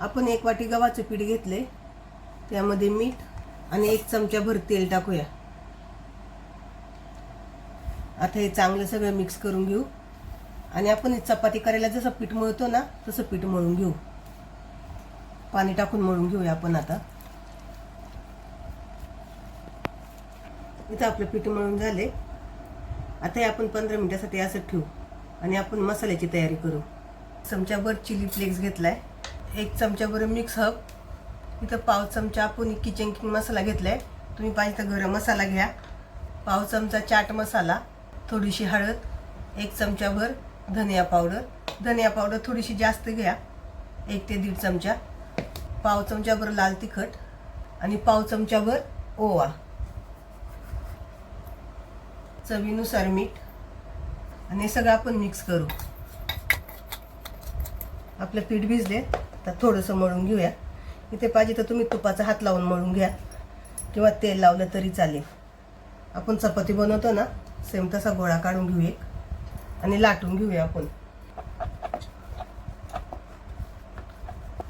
आपण एक वाटी गव्हाचं पीठ घेतले त्यामध्ये मीठ आणि एक चमचाभर तेल टाकूया. आता हे चांगलं सगळं मिक्स करून घेऊ. आणि आपण चपाती करायला जसं पीठ मळतो ना तसं पीठ मळून घेऊ. पाणी टाकून मळून घेऊया आपण आता. इथं आपलं पीठ मळून झाले आता हे आपण पंधरा मिनिटासाठी असं ठेवू. आणि आपण मसाल्याची तयारी करू. चमच्याभर चिली फ्लेक्स घेतला आहे एक चमच्याभर मिक्स हब इथं पाव चमचा आपण किचन किंग मसाला घेतलाय. तुम्ही पाहिजे तर गरम मसाला घ्या. पाव चमचा चाट मसाला थोडीशी हळद एक चमच्याभर धनिया पावडर धनिया पावडर थोडीशी जास्त घ्या. एक ते दीड चमचा. पाव चमच्याभर लाल तिखट आणि पाव चमच्याभर ओवा. चवीनुसार मीठ. आणि हे सगळं आपण मिक्स करू. आपलं पीठ भिजले तर थोडंसं मळून घेऊया. इथे पाहिजे तर तुम्ही तुपाचा हात लावून मळून घ्या. किंवा तेल लावलं तरी चालेल. आपण चपाती बनवतो ना सेम तसा गोळा काढून घेऊ एक आणि लाटून घेऊया आपण.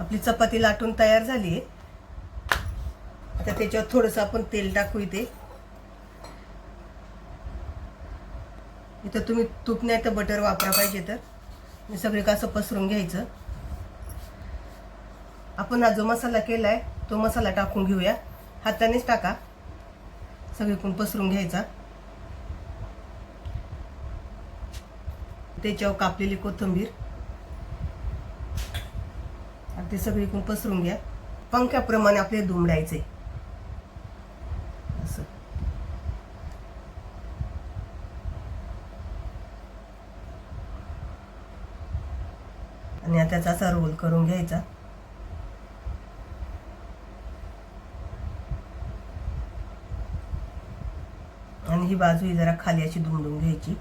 आपली चपाती लाटून तयार झाली आहे. आता त्याच्यावर थोडंसं आपण तेल टाकू इथे. इथं तुम्ही तूप नाही तर बटर वापरा पाहिजे तर. सगळे कसं पसरून घ्यायचं. आपण हा जो मसाला केला आहे तो मसाला टाकून घेऊया. हातानेच टाका. सगळीकडून पसरून घ्यायचा. त्याच्यावर कापलेली कोथिंबीर. ते सगळीकडून पसरून घ्या. पंख्याप्रमाणे आपले दुमडायचे असं. आणि त्याचा असा रोल करून घ्यायचा. आणि ही बाजू ही जरा खाली अशी दुमडून घ्यायची.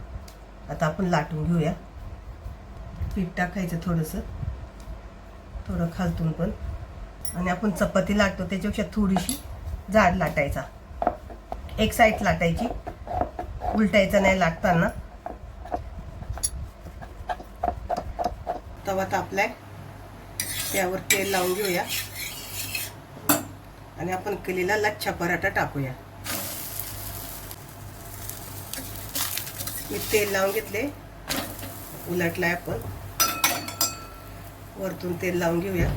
आता आपण लाटून घेऊया. पीठ टाकायचं थोडंसं. थोडं खालतून पण. आणि आपण चपाती लाटतो त्याच्यापेक्षा थोडीशी जाड लाटायचा. एक साईड लाटायची. उलटायचं नाही लाटताना. तवा तापलाय. त्यावर तेल लावून घेऊया. आणि आपण केलेला लच्छा पराठा टाकूया. मी तेल लावून घेतले. उलटलाय आपण. वरतून तेल लावून घेऊया.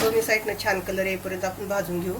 दोन्ही साईडनं छान कलर येईपर्यंत आपण भाजून घेऊ.